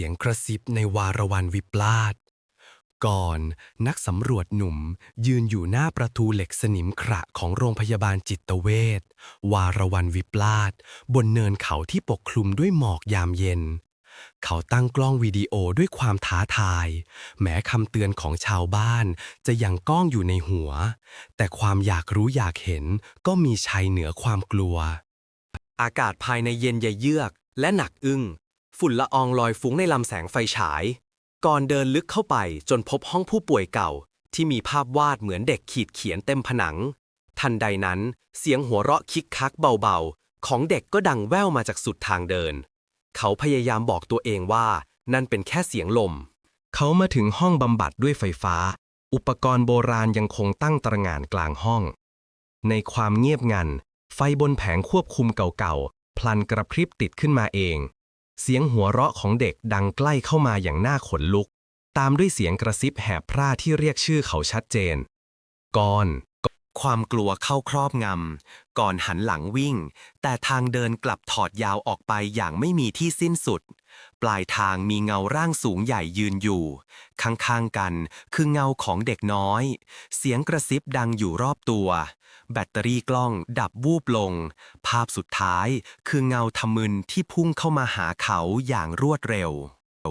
สียงกระซิบในวารวันวิปลาสก่อนนักสำรวจหนุ่มยืนอยู่หน้าประตูเหล็กสนิมขระของโรงพยาบาลจิตเวชวารวันวิปลาสบนเนินเขาที่ปกคลุมด้วยหมอกยามเย็น เขาตั้งกล้องวิดีโอด้วยความท้าทาย แม้คำเตือนของชาวบ้านจะยังก้องอยู่ในหัว แต่ความอยากรู้อยากเห็นก็มีชัยเหนือความกลัว อากาศภายในเย็นยเยือกและหนักอึ้ง ฝุ่นละอองลอยฟุ้งในลำแสงไฟฉาย ก่อนเดินลึกเข้าไปจนพบห้องผู้ป่วยเก่า ที่มีภาพวาดเหมือนเด็กขีดเขียนเต็มผนัง ทันใดนั้นเสียงหัวเราะคิกคักเบาๆ ของเด็กก็ดังแว่วมาจากสุดทางเดิน เขาพยายามบอกตัวเองว่า นั่นเป็นแค่เสียงลม เขามาถึงห้องบำบัดด้วยไฟฟ้า อุปกรณ์โบราณยังคงตั้งตระงานกลางห้อง ในความเงียบงัน ไฟบนแผงควบคุมเก่าๆพลันกระพริบติดขึ้นมาเอง เสียงหัวเราะของเด็กดังใกล้เข้ามาอย่างน่าขนลุก ตามด้วยเสียงกระซิบแหบพร่าที่เรียกชื่อเขาชัดเจนก่อนความกลัวเข้าครอบงำ ก่อนหันหลังวิ่ง แต่ทางเดินกลับถอดยาวออกไปอย่างไม่มีที่สิ้นสุด ปลายทางมีเงาร่างสูงใหญ่ยืนอยู่ ข้างๆกันคือเงาของเด็กน้อย เสียงกระซิบดังอยู่รอบตัว แบตเตอรี่กล้องดับวูบลง ภาพสุดท้ายคือเงาทะมึนที่พุ่งเข้ามาหาเขาอย่างรวดเร็ว